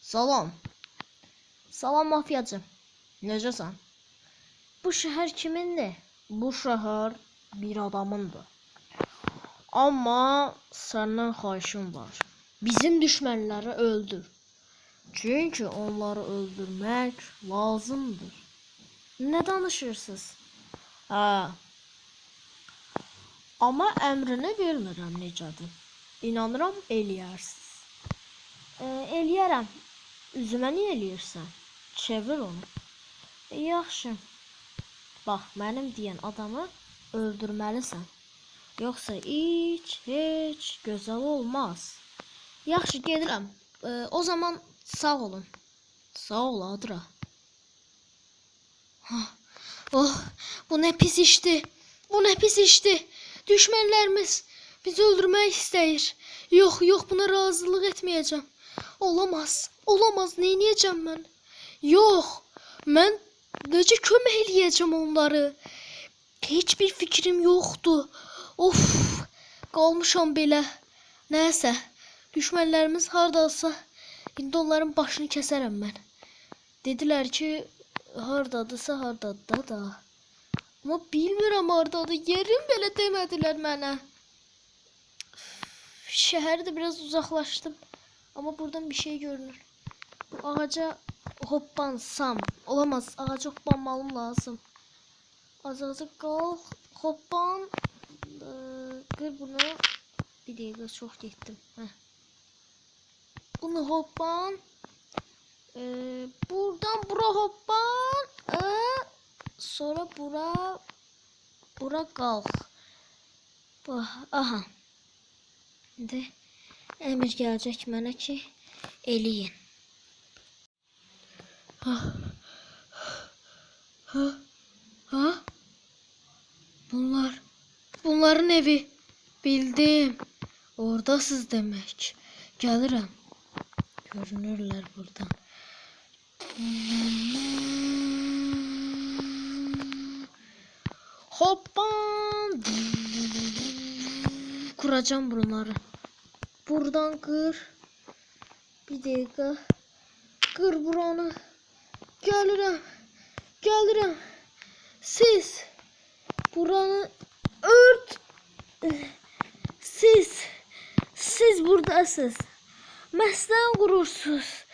Salam. Salam mafyacı. Necəsən? Bu şəhər kimindir? Bu şəhər bir adamındır. Amma səndən xahişim var. Bizim düşmənləri öldür. Çünki onları öldürmək lazımdır. Nə danışırsınız? Hə. Amma əmrini bilmirəm necədir. İnanıram eləyərsiniz. E, eləyərəm. Üzümə niyə eləyirsən? Çevir onu. E, yaxşı. Bax, mənim deyən adamı öldürməlisən. Yoxsa heç, heç gözəl olmaz. Yaxşı, gedirəm. E, o zaman sağ olun. Sağ ol Adra. Oh, bu ne pis işti. Bu ne pis işti. Düşmanlarımız bizi öldürmek istəyir. Yox, yox, buna razılıq etməyəcəm. Olamaz. Olamaz. Nə edəcəm mən? Yox. Mən necə kömək eləyəcəm onları? Heç bir fikrim yoxdur. Of, qalmışam belə. Nəsə, düşmənlərimiz hardasa indi onların başını kəsərəm mən. Dedilər ki, hardadısa hardadır da. Amma bilmirəm hardadır. Yerim belə demədilər mənə. Şəhərdə biraz uzaqlaşdım. Amma buradan bir şey görünür. Bu ağaca hoppansam. Olamaz. Ağaca hoppanmalım lazım. Azazı qalx. Hoppan. Ee, qır bunu. Bir dəqiqə çox getdim. Heh. Bunu hoppan. Ee, buradan bura hoppan. Ee, sonra bura bura. Bax, aha. İndi əmr gələcək mənə ki, eləyin. Ha. Ha. Ha. Bunlar bunların evi. Bildim. Oradasız demək. Gəlirəm. Görünürlər buradan. Hoppan. Kuracağım bunları. Buradan kır. Bir dakika. Kır buranı. Gelirim. Gelirim. Siz buranı ört. Siz siz buradasınız. Meslen kurursunuz.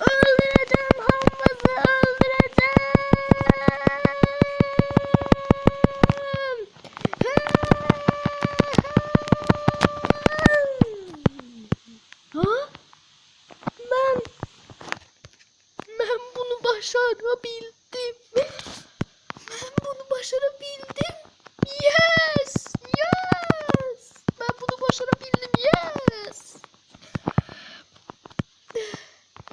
Öldüreceğim Hamaz'ı öldüreceğim. Ha? Ben ben bunu başarabildim. Ben bunu başarabildim. Yes! Yes! Ben bunu başarabildim. Yes!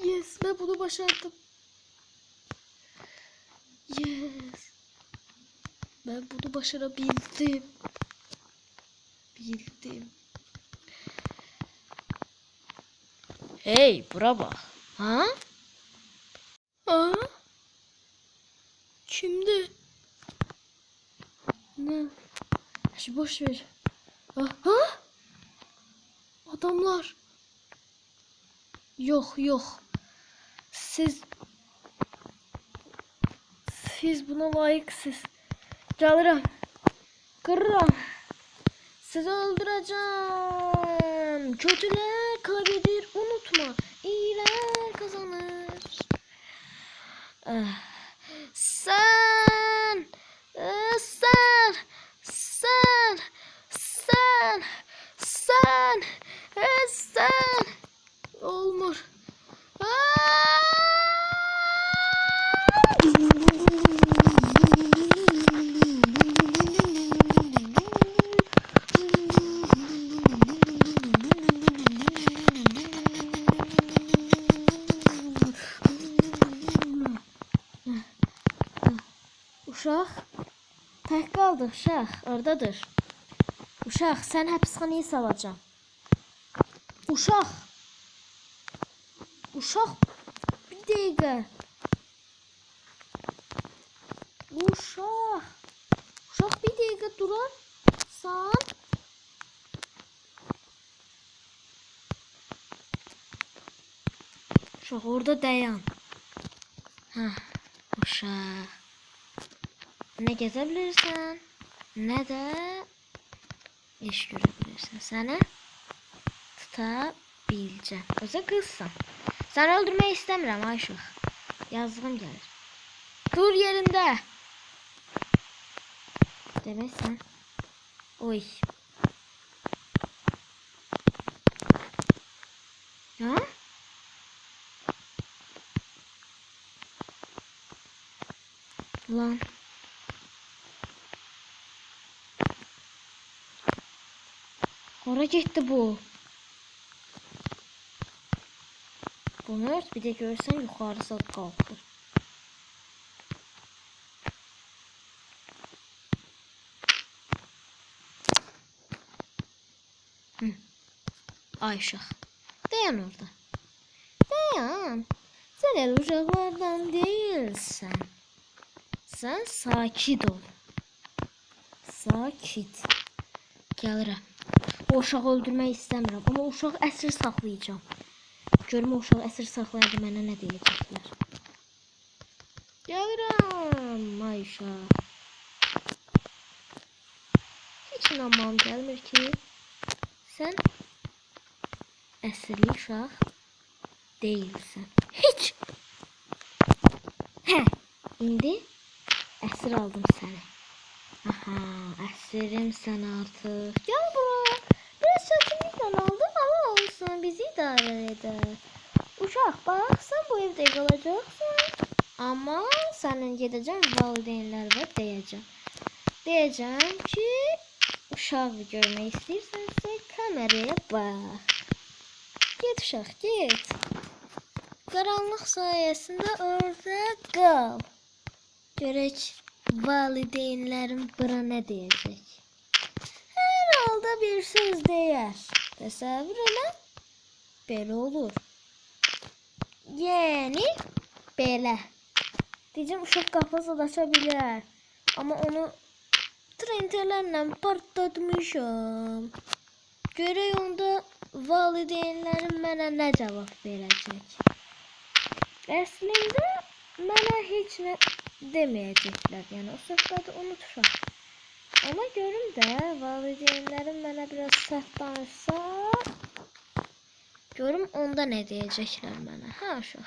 Yes, ben bunu başardım. Yes. Ben bunu başarabildim. Bildim. Hey, bak. Ha? Ha? Kimdi? Ne? Şu boş ver. Ha? ha? Adamlar. Yok yok. Siz siz buna layıksınız. Gelirim. Kırırım. Sizi öldüreceğim. Kötüler kaybeder unutma. İyiler kazanır. Ah. Sen eh, sen sen sen sen eh, sen olmur. Uşaq, oradadır. Uşaq, sən həbsxanaya salacağam. Uşaq. Uşaq, bir dəqiqə. Uşaq. Uşaq bir dəqiqə durar. San. Uşaq orada dayan. Hə, uşaq. Nə gəzə nə də iş görə bilirsən. Sənə tuta biləcəm. Özə qızsan. Səni öldürmək istəmirəm ay uşaq. Yazığım gəlir. Dur yerində. Demək sən. Oy. Ha? Lan. Getdi bu? Bunu ört bir de görsen yukarısı kalkır. Hı. Ayşe. Dayan orada. Dayan. Sen el uşaklardan değilsen. Sen sakit ol. Sakit. Gəlirəm. O uşağı öldürmək istəmirəm, amma uşağı əsir saxlayacağam. Görüm o uşağı əsir saxlayanda mənə nə deyəcəklər. Gəlirəm, Ayşə. Heç inanmam gəlmir ki, sən əsirli uşaq deyilsən. Heç. Hə, indi əsir aldım səni. Aha, artık. Gel buraya. Biraz çetinlikle aldım ama olsun bizi idare eder. Uşak bak sen bu evde kalacaksın. Ama senin gideceğim valideynler var diyeceğim. Diyeceğim ki uşağı görmek istiyorsansa kameraya bak. Git uşak git. Karanlık sayesinde orada kal. Görək valideynlərim bura nə deyəcək? Hər halda bir söz deyər. Təsəvvür elə. Belə olur. Yəni belə. Deyəcəm uşaq qapısı aça bilər. Onu trenterlərlə partlatmışam. Görək onda valideynlərim mənə nə cavab verəcək. Əslində mənə heç nə demeyecekler. Yani o sözleri unutuşam. Ama görüm de valideynlerim bana biraz sert danışsa görüm onda ne diyecekler bana. Ha uşaq.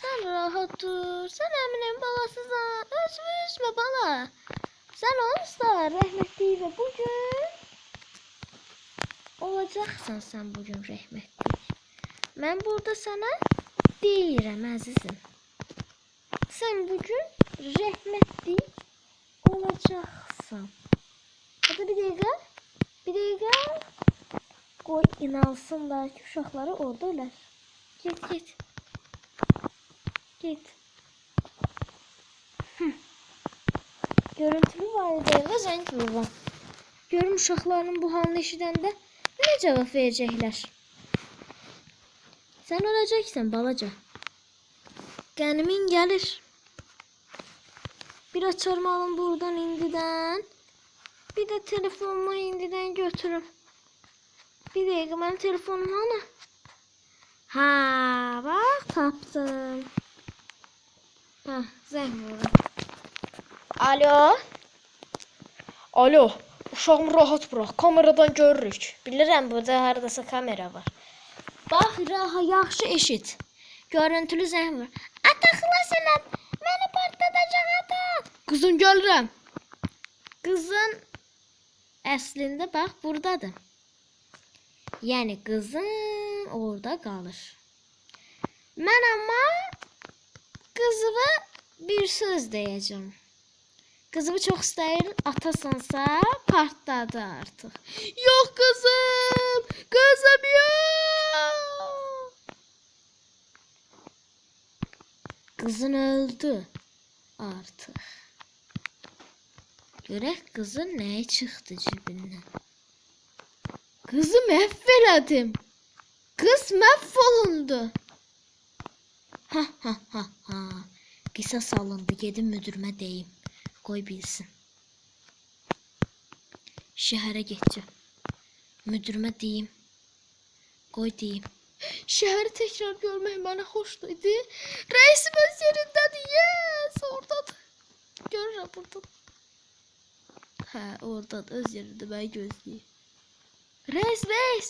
Sen rahat dur. Sen Eminin balasısan. Özümü üzme bala. Sen olsa rahmetliyle bugün olacaksan sen bugün rahmetli. Ben burada sana deyirəm əzizim. Sen bugün rahmetli olacaksın. Hadi bir dakika. Bir dakika. Koy inansınlar ki uşaqları orada ölər. Git git. Git. Hı. Görüntülü valideynə zəng vururam. Görüm uşaqlarının bu halını eşidəndə nə cavab verəcəklər. Sən öləcəksən balaca. Qənimin gəlir. Bir açarım alın buradan indiden. Bir de telefonumu indiden götürüm. Bir dakika benim telefonum hani? Ha bak taptım. Ha vururum. Alo. Alo, uşağımı rahat bırak. Kameradan görürük. Bilirəm burada hardasa kamera var. Bax raha yaxşı eşit. Görüntülü zəng vur. Ata xilas elə. Məni partladacaq ata. Kızım gəlirəm. Qızın əslində bax burdadır. Yəni qızın orada qalır. Mən amma qızıma bir söz deyəcəm. Qızımı çox istəyir, atasansa partladı artıq. Yok kızım. Kızım yok. Qızın öldü artıq. Görək qızın nəyi çıxdı cibindən. Kızı mahveledim. Kız mahvolundu. Ha ha ha ha. Qisas alındı. Gedim müdürümə deyim. Qoy bilsin. Şəhərə getcəm. Müdürümə deyim. Qoy deyim. Şəhəri təkrar görmək mənə xoşdur idi. Rəisim öz yerindədir. Yes, ordadır. Görürəm burada. Hə, ordadır. Öz yerində məni gözləyir. Reis, reis.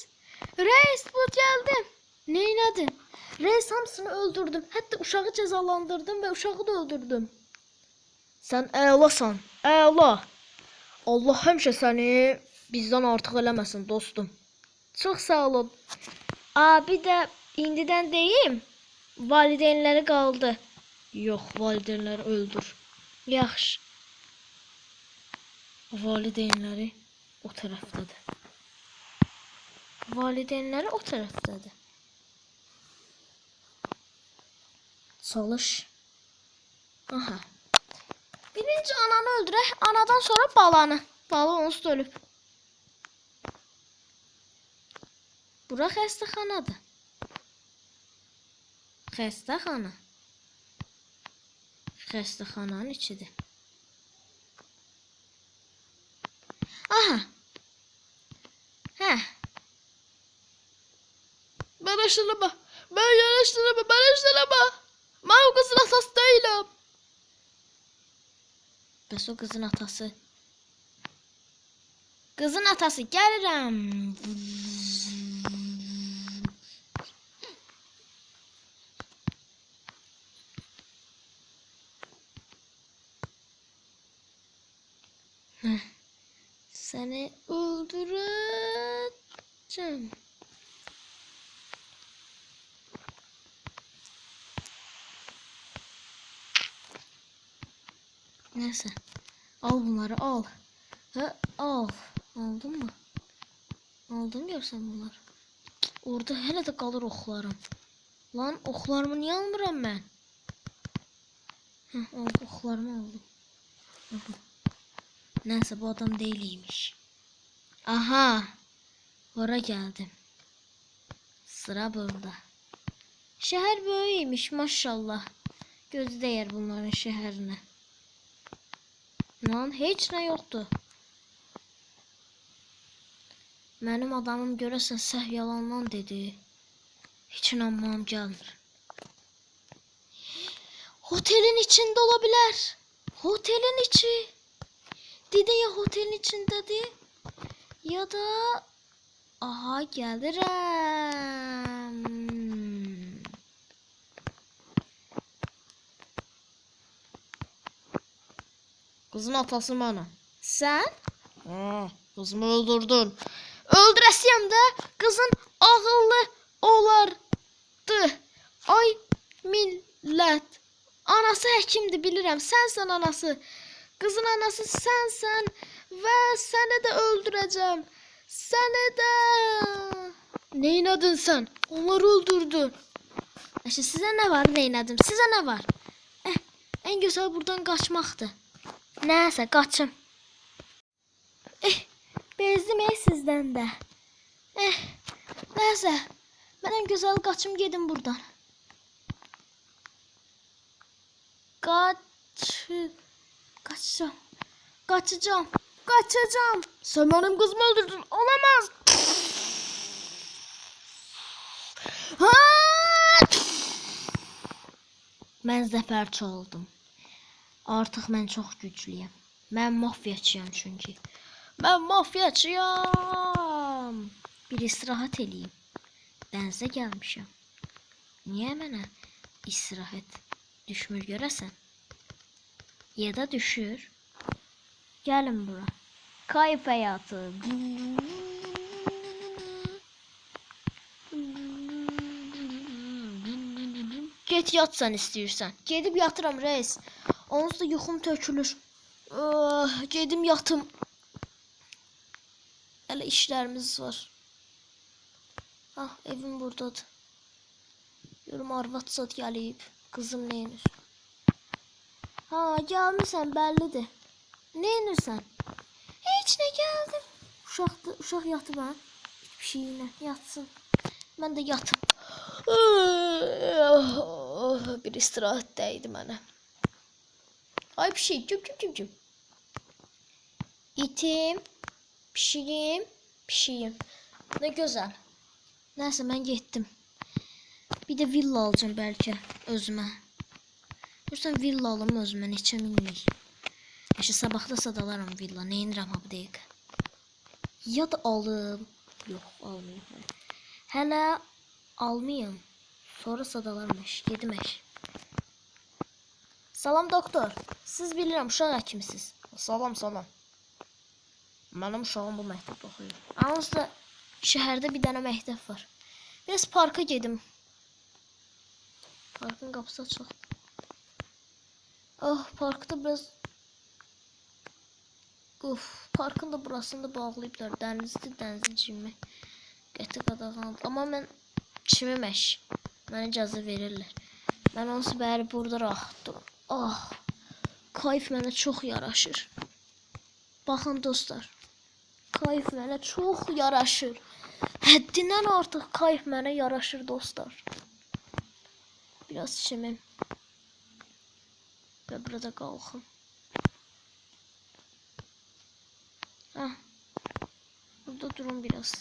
Reis, bu gəldim. Neynədin? Reis hamısını öldürdüm. Hətta uşağı cəzalandırdım və uşağı da öldürdüm. Sən əlasan. Əla. Allah həmişə səni bizdən artıq eləməsin, dostum. Çox sağ olun. Abi də indidən deyim, valideynləri qaldı. Yox, valideynləri öldür. Yaxşı. Valideynləri o tərəfdədir. Valideynləri o tərəfdədir. Çalış. Aha. Birinci ananı öldürək, anadan sonra balanı. Bala onsuz ölüb. Bura xəstəxanadır. Xəstəxana. Xəstəxananın içidir. Aha. Hə. Bana şılama. Ben yanaştırama. Bana şılama. Ben o kızın atası değilim. Bəs o qızın atası. Qızın atası gəlirəm. Heh. Səni öldürəcəm. Neyse. Al bunları al. Ha, al. Aldın mı? Aldın görsən bunları. Orada hələ də qalır oxlarım. Lan oxlarımı niyə almıram? Hə, al, oxlarımı aldım. Aha. Nəysə bu adam deyilmiş. Aha. Ora gəldim. Sıra burada. Şəhər böyükmüş maşallah. Gözü dəyər bunların şəhərinə. Lan heç nə yoxdur. Mənim adamım görəsən səhv yalandan dedi. Heç inanmam gəlmir. Otelin içində ola bilər. Otelin içi. Dedi ya otelin içindədir. Ya da aha gəlirəm. Kızın atası bana. Sen? Ha, kızımı öldürdün. Öldürəsiyəm də kızın ağıllı olardı. Ay millət. Anası həkimdir bilirəm. Sənsən anası. Qızın anası sənsən və səni də öldürəcəm. Səni də. Neynədin sən? Onları öldürdün. Əşi sizə nə var neynədim? Sizə nə var? Eh, ən gözəl buradan qaçmaqdır. Nəysə, qaçım. Eh, bezdim ey sizdən də. Eh, nəysə, mən ən gözəl qaçım gedim buradan. Qaç, qaçacağım, qaçacağım, qaçacağım. Sen benim kızımı öldürdün. Olamaz. Ha! Mən zəfərçi oldum. Artıq mən çox güclüyəm. Mən mafyaçıyam çünki. Mən mafyaçıyam. Bir istirahət eləyim. Dənizə gəlmişəm. Niyə mənə istirahət düşmür görəsən? Ya da düşür. Gəlin bura. Kayıp hayatı. Get yat sen istiyorsan. Gedib yatıram reis. Onsuz da yuxum tökülür. Ah, gedim yatım. Hələ işlərimiz var. Ah, evim buradadır. Görüm arvad zat gəlib. Qızım neynir? Ha, gəlmisən bəllidir. Neynirsən? Heç nə gəldim. Uşaq uşaq yatıb ha. Bir şeyinə yatsın. Mən də yatım. Bir istirahət dəydi mənə. Ay bir şey, cüm cüm cüm cüm. itim, pişiyim, pişiyim. Ne güzel. Neyse ben gittim. Bir de villa alacağım belki özüme. Görsən villa alım özümə neçə minlik. Yaşa sabahda sadalaram villa. Nə ha bu dəqiqə? Ya da alım. Yox, almayım. Hələ almayım. Sonra sadalarmış. Gedimək. Salam doktor. Siz bilirəm uşaq həkimisiz. Salam salam. Mənim uşağım bu məktəbdə oxuyur. Ancaq şəhərdə bir dənə məktəb var. Biraz parka gedim. Parkın qapısı açıq. Oh, parkda biraz Uf, parkın da burasını da bağlayıblar. Dənizli, dənizli çimmək. Qəti qadağandır. Amma mən çimimək. Mənə icazə verirlər. Mən onsuz bəri burada rahat. Oh, kayf mənə çox yaraşır. Baxın dostlar. Kayf mənə çox yaraşır. Həddindən artıq kayf mənə yaraşır dostlar. Biraz çimim. Burada qalxım. Hah. Burada durun biraz.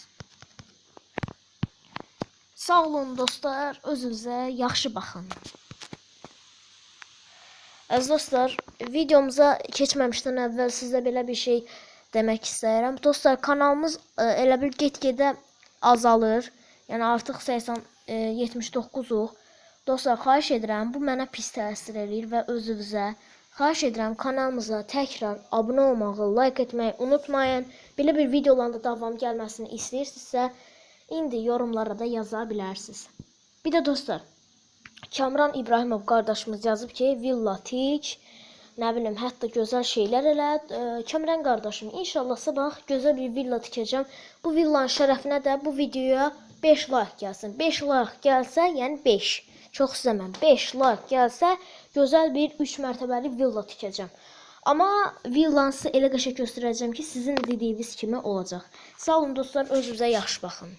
Sağ olun dostlar. Özünüzə yaxşı baxın. Əziz dostlar, videomuza keçməmişdən əvvəl sizə belə bir şey demək istəyirəm. Dostlar, kanalımız ə, elə bil get-gedə azalır. Yəni artıq 80 e, 79-uq. Dostlar, xahiş edirəm, bu mənə pis təsir eləyir və özünüzə xahiş edirəm kanalımıza təkrar abunə olmağı, like etməyi unutmayın. Belə bir videoların da davam gəlməsini istəyirsinizsə, indi yorumlara da yaza bilərsiniz. Bir də dostlar, Kamran İbrahimov qardaşımız yazıb ki, villa tik, nə bilim, hətta gözəl şeylər elə. E, Kamran qardaşım, inşallah sabah gözəl bir villa tikəcəm. Bu villanın şərəfinə də bu videoya 5 like gəlsin. 5 like gəlsə, yəni 5. Çox istəməm. 5 like gəlsə, gözəl bir 3 mərtəbəli villa tikəcəm. Amma villansı elə qəşəng göstərəcəm ki, sizin dediyiniz kimi olacaq. Sağ olun dostlar, özünüzə yaxşı baxın.